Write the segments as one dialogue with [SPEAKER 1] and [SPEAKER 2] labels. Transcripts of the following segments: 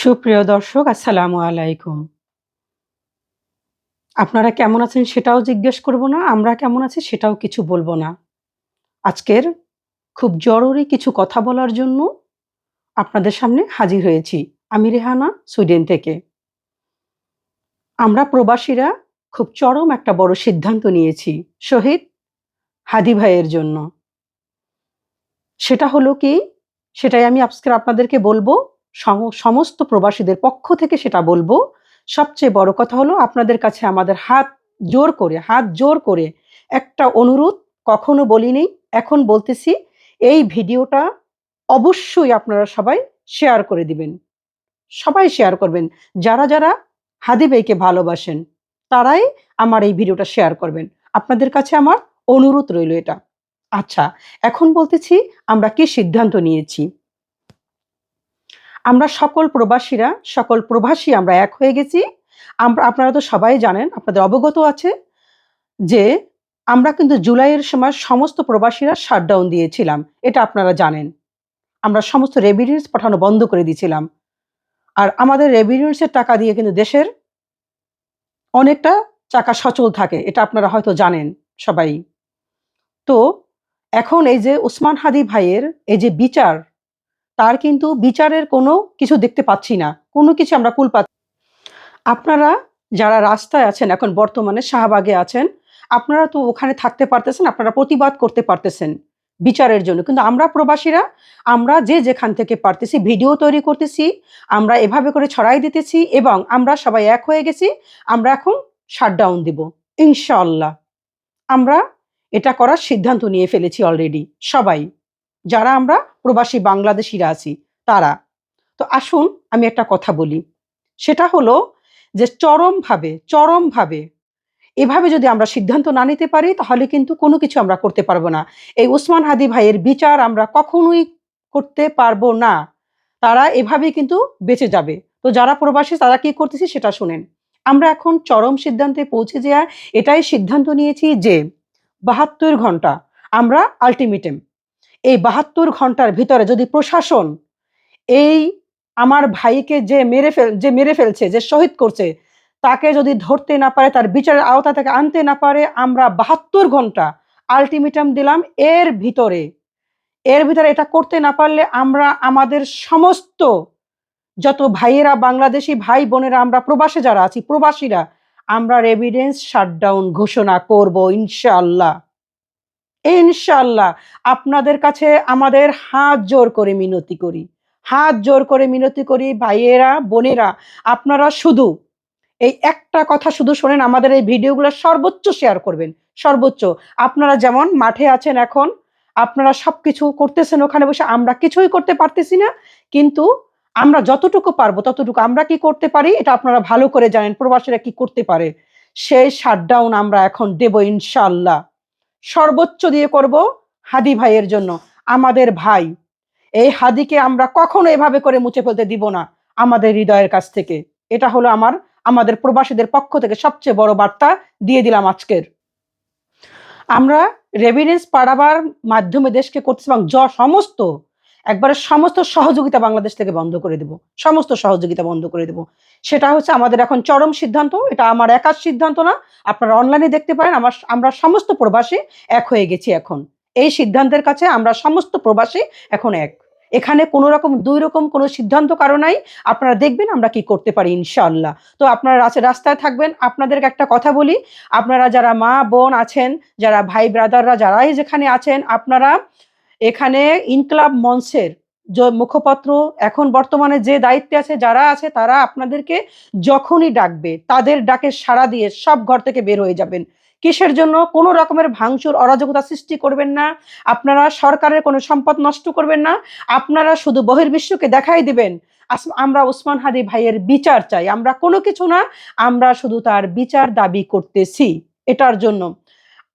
[SPEAKER 1] সুপ্রিয় দর্শক, আসসালামু আলাইকুম। আপনারা কেমন আছেন সেটাও জিজ্ঞেস করব না, আমরা কেমন আছি সেটাও কিছু বলব না। আজকের খুব জরুরি কিছু কথা বলার জন্য আপনাদের সামনে হাজির হয়েছি আমি রেহানা, সুইডেন থেকে। আমরা প্রবাসীরা খুব চরম একটা বড় সিদ্ধান্ত নিয়েছি শহীদ হাদি ভাইয়ের জন্য। সেটা হলো কি? সেটাই আমি আজকে আপনাদেরকে বলব। সমস্ত প্রবাসীদের পক্ষ থেকে সেটা বলব। সবচেয়ে বড় কথা হলো, আপনাদের কাছে আমাদের হাত জোর করে, হাত জোর করে একটা অনুরোধ কখনো বলিনি, এখন বলতেছি, এই ভিডিওটা অবশ্যই আপনারা সবাই শেয়ার করে দিবেন। সবাই শেয়ার করবেন, যারা যারা হাদি ভাইকে ভালোবাসেন, তারাই আমার এই ভিডিওটা শেয়ার করবেন। আপনাদের কাছে আমার অনুরোধ রইল এটা। আচ্ছা এখন বলতেছি, আমরা কি সিদ্ধান্ত নিয়েছি? আমরা সকল প্রবাসীরা, সকল প্রবাসী আমরা এক হয়ে গেছি। আমরা আপনারা তো সবাই জানেন, আপনাদের অবগত আছে যে আমরা কিন্তু জুলাইয়ের সময় সমস্ত প্রবাসীরা শাটডাউন দিয়েছিলাম, এটা আপনারা জানেন। আমরা সমস্ত রেভিডেন্স পাঠানো বন্ধ করে দিয়েছিলাম। আর আমাদের রেভিডেন্সের টাকা দিয়ে কিন্তু দেশের অনেকটা চাকা সচল থাকে, এটা আপনারা হয়তো জানেন সবাই। তো এখন এই যে উসমান হাদি ভাইয়ের এই যে বিচার তার কিন্তু বিচারের কোনো কিছু দেখতে পাচ্ছি না। কোনো কিছু আমরা কুল পাচ্ছি আপনারা যারা রাস্তায় আছেন, এখন বর্তমানে শাহবাগে আছেন, আপনারা তো ওখানে থাকতে পারতেছেন, আপনারা প্রতিবাদ করতে পারতেছেন বিচারের জন্য। কিন্তু আমরা প্রবাসীরা, আমরা যে যেখান থেকে পারতেছি, ভিডিও তৈরি করতেছি, আমরা এভাবে করে ছড়াই দিতেছি এবং আমরা সবাই এক হয়ে গেছি, আমরা এখন শাটডাউন দিব ইনশাল্লাহ আমরা এটা করার সিদ্ধান্ত নিয়ে ফেলেছি অলরেডি সবাই। যারা আমরা প্রবাসী বাংলাদেশিরা আছি, তারা। তো আসুন আমি একটা কথা বলি। সেটা হলো যে চরমভাবে চরমভাবে এভাবে যদি আমরা সিদ্ধান্ত না নিতে পারি, তাহলে কিন্তু কোনো কিছু আমরা করতে পারব না। এই উসমান হাদি ভাইয়ের বিচার আমরা কখনোই করতে পারব না। তারা এভাবে কিন্তু বেঁচে যাবে। তো যারা প্রবাসী, তারা কি করতেছে সেটা শুনেন। আমরা এখন চরম সিদ্ধান্তে পৌঁছে যাওয়া এটাই সিদ্ধান্ত নিয়েছি যে বাহাত্তর ঘণ্টা আমরা আলটিমেটাম এই বাহাত্তর ঘণ্টার ভিতরে যদি প্রশাসন এই আমার ভাইকে যে মেরে ফেল, যে মেরে ফেলছে, যে শহীদ করছে, তাকে যদি ধরতে না পারে, তার বিচারের আওতা থেকে আনতে না পারে, আমরা বাহাত্তর ঘণ্টা আলটিমেটাম দিলাম এর ভিতরে। এর ভিতরে এটা করতে না পারলে আমরা, আমাদের সমস্ত যত ভাইয়েরা, বাংলাদেশি ভাই বোনেরা, আমরা প্রবাসে যারা আছি, প্রবাসীরা, আমরা রেভিডেন্স শাটডাউন ঘোষণা করব, ইনশাআল্লাহ। ইনশাআল্লাহ। আপনাদের কাছে আমাদের হাত জোর করে মিনতি করি। হাত জোর করে মিনতি করি ভাইয়েরা, বোনেরা, আপনারা শুধু এই একটা কথা শুধু শোনেন, আমাদের এই ভিডিওগুলো সর্বোচ্চ শেয়ার করবেন। সর্বোচ্চ, আপনারা যেমন মাঠে আছেন এখন, আপনারা সব কিছু করতেছেন ওখানে বসে, আমরা কিছুই করতে পারতেছি না, কিন্তু আমরা যতটুকু পারব ততটুকু আমরা কি করতে পারি, এটা আপনারা ভালো করে জানেন, প্রবাসীরা কি করতে পারে। সেই শাটডাউন আমরা এখন দেব ইনশাআল্লাহ। সর্বোচ্চ দিয়ে করব হাদি ভাইয়ের জন্য, আমাদের ভাই। এই হাদিকে আমরা কখনো এভাবে করে মুছে ফেলতে দিব না আমাদের হৃদয়ের কাছ থেকে। এটা হলো আমার, আমাদের প্রবাসীদের পক্ষ থেকে সবচেয়ে বড় বার্তা দিয়ে দিলাম আজকের। আমরা রেভিডেন্স পাড়াবার মাধ্যমে দেশকে করতেছি এবং য সমস্ত একবারে সমস্ত সহযোগিতা বাংলাদেশ থেকে বন্ধ করে দেব। সমস্ত সহযোগিতা বন্ধ করে দেব। সেটা হচ্ছে আমাদের এখন চরম সিদ্ধান্ত, এটা আমার একার সিদ্ধান্ত না। আপনারা অনলাইনে দেখতে পারেন, আমার আমরা সমস্ত প্রবাসী এক হয়ে গেছি এখন। এই সিদ্ধান্তের কাছে আমরা সমস্ত প্রবাসী এখন এক। এখানে কোনো রকম, দুই রকম কোনো সিদ্ধান্ত কারও নাই। আপনারা দেখবেন আমরা কি করতে পারি, ইনশাআল্লাহ। তো আপনারা রাস্তায় থাকবেন। আপনাদেরকে একটা কথা বলি, আপনারা যারা মা, বোন আছেন, যারা ভাই, ব্রাদাররা, যারাই যেখানে আছেন, আপনারা এখানে ইনকলাব মঞ্চের মুখপত্র এখন বর্তমানে যে দায়িত্বে আছে, যারা আছে, তারা আপনাদেরকে যখনই ডাকবে, তাদের ডাকে সাড়া দিয়ে সব ঘর থেকে বের হয়ে যাবেন। কিসের জন্য? কোনো রকমের ভাঙচুর, অরাজকতা সৃষ্টি করবেন না। আপনারা সরকারের কোনো সম্পদ নষ্ট করবেন না। আপনারা শুধু বহির্বিশ্বকে দেখাই দিবেন। আমরা ওসমান হাদি ভাইয়ের বিচার চাই। আমরা কোনো কিছু না, আমরা শুধু তার বিচার দাবি করতেছি। এটার জন্য।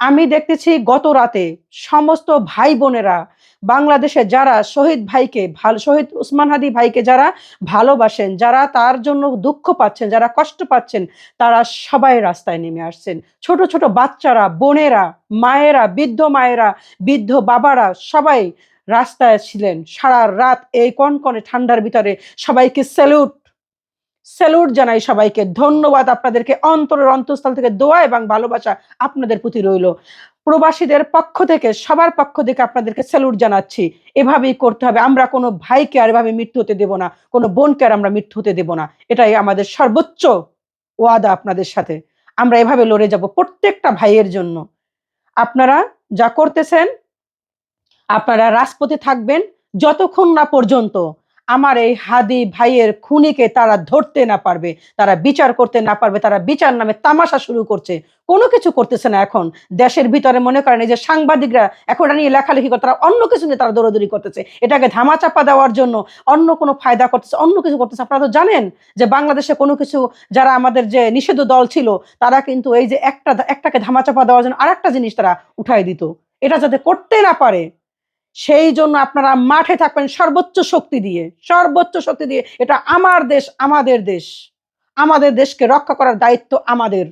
[SPEAKER 1] আমি দেখতেছি গত রাতে সমস্ত ভাই বোনেরা বাংলাদেশে যারা শহীদ ভাইকে ভালো শহীদ উসমান হাদি ভাইকে যারা ভালোবাসেন, যারা তার জন্য দুঃখ পাচ্ছেন, যারা কষ্ট পাচ্ছেন, তারা সবাই রাস্তায় নেমে আসছেন। ছোট ছোট বাচ্চারা, বোনেরা, মায়েরা, বৃদ্ধ মায়েরা, বৃদ্ধ বাবারা সবাই রাস্তায় ছিলেন। সারা রাত এই কনকনে ঠান্ডার ভিতরে সবাইকে স্যালুট স্যালুট জানাই সবাইকে। ধন্যবাদ আপনাদেরকে। অন্তরের অন্তঃস্থল থেকে দোয়া এবং ভালোবাসা আপনাদের প্রতি রইল। প্রবাসীদের পক্ষ থেকে, সবার পক্ষ থেকে আপনাদেরকে স্যালুট জানাচ্ছি। এভাবেই করতে হবে। আমরা কোনো ভাইকে আর এভাবে মৃত্যু হতে দেব না। কোনো বোনকে আর আমরা মৃত্যু হতে দেব না। এটাই আমাদের সর্বোচ্চ ওয়াদা আপনাদের সাথে। আমরা এভাবে লড়ে যাব প্রত্যেকটা ভাইয়ের জন্য। আপনারা যা করতেছেন, আপনারা রাজপথে থাকবেন যতক্ষণ না পর্যন্ত। আমার এই হাদি ভাইয়ের খুনিকে তারা ধরতে না পারবে, তারা বিচার করতে না পারবে, তারা বিচার নামে তামাশা শুরু করছে। কোনো কিছু করতেছে না এখন। দেশের ভিতরে মনে করেন এই যে সাংবাদিকরা এখন এটা নিয়ে লেখালেখি করে, তারা অন্য কিছু নিয়ে তারা দৌড়াদৌড়ি করতেছে। এটাকে ধামাচাপা দেওয়ার জন্য অন্য কোনো ফায়দা করতেছে, অন্য কিছু করতেছে। আপনারা তো জানেন যে বাংলাদেশে কোনো কিছু যারা আমাদের যে নিষিদ্ধ দল ছিল, তারা কিন্তু এই যে একটা, একটাকে ধামাচাপা দেওয়ার জন্য আরেকটা জিনিস তারা উঠাই দিত। এটা যাতে করতে না পারে। সেই জন্য আপনারা মাঠে থাকবেন সর্বোচ্চ শক্তি দিয়ে, সর্বোচ্চ শক্তি দিয়ে। এটা আমার দেশ, আমাদের দেশ। আমাদের দেশকে রক্ষা করার দায়িত্ব আমাদের।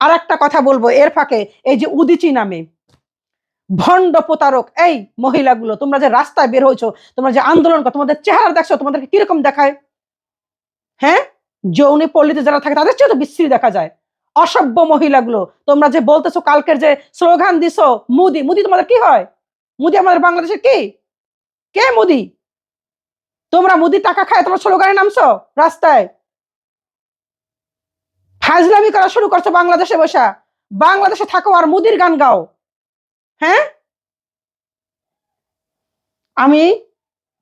[SPEAKER 1] আর একটা কথা বলব এর ফাঁকে, এই যে উদিচি নামে, ভণ্ড প্রতারক, এই মহিলাগুলো, তোমরা যে রাস্তায় বের হয়েছো, তোমরা যে আন্দোলন করো তোমাদের চেহারা দেখছ, তোমাদেরকে কীরকম দেখায়? হ্যাঁ? যৌনি পল্লীতে যারা থাকে, তাদের চেয়ে তো বিশ্রী দেখা যায়। অসভ্য মহিলাগুলো, তোমরা যে বলতেছো, কালকের যে স্লোগান দিছো, মুদি মুদি তোমাদের কি হয়? মুদি আমাদের বাংলাদেশের কি? কে মুদি? তোমরা মুদি টাকা খায়, তোমরা স্লোগানে নামছো রাস্তায়। ফাজলামি করা শুরু করছ বাংলাদেশে বসা। বাংলাদেশে থাকো আর মুদির গান গাও। হ্যাঁ? আমি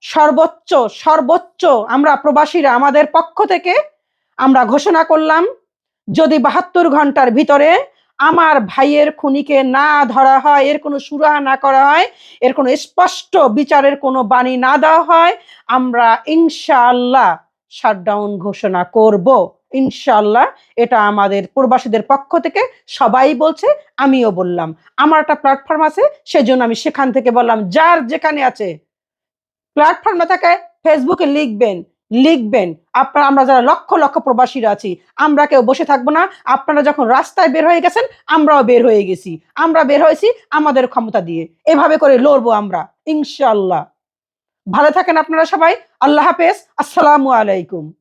[SPEAKER 1] সর্বোচ্চ সর্বোচ্চ আমরা প্রবাসীরা আমাদের পক্ষ থেকে আমরা ঘোষণা করলাম, যদি বাহাত্তর ঘণ্টার ভিতরে আমার ভাইয়ের খুনিকে না ধরা হয়, এর কোনো সুরাহা না করা হয়, এর কোনো স্পষ্ট বিচারের কোনো বাণী না দেওয়া হয়, আমরা ইনশাআল্লাহ শাটডাউন ঘোষণা করব। ইনশাল্লাহ এটা আমাদের প্রবাসীদের পক্ষ থেকে সবাই বলছে, আমিও বললাম। আমার একটা প্ল্যাটফর্ম আছে, সেজন্য আমি সেখান থেকে বললাম, যার যেখানে আছে প্ল্যাটফর্ম না থাকে ফেসবুকে লিখবেন। লিখবেন। আপনারা, আমরা যারা লক্ষ লক্ষ প্রবাসীরা আছি, আমরা কেউ বসে থাকব না। আপনারা যখন রাস্তায় বের হয়ে গেছেন, আমরাও বের হয়ে গেছি। আমরা বের হয়েছি আমাদের ক্ষমতা দিয়ে। এভাবে করে লড়বো আমরা ইনশাল্লাহ ভালো থাকেন আপনারা সবাই। আল্লাহ হাফেজ। আসসালামু আলাইকুম।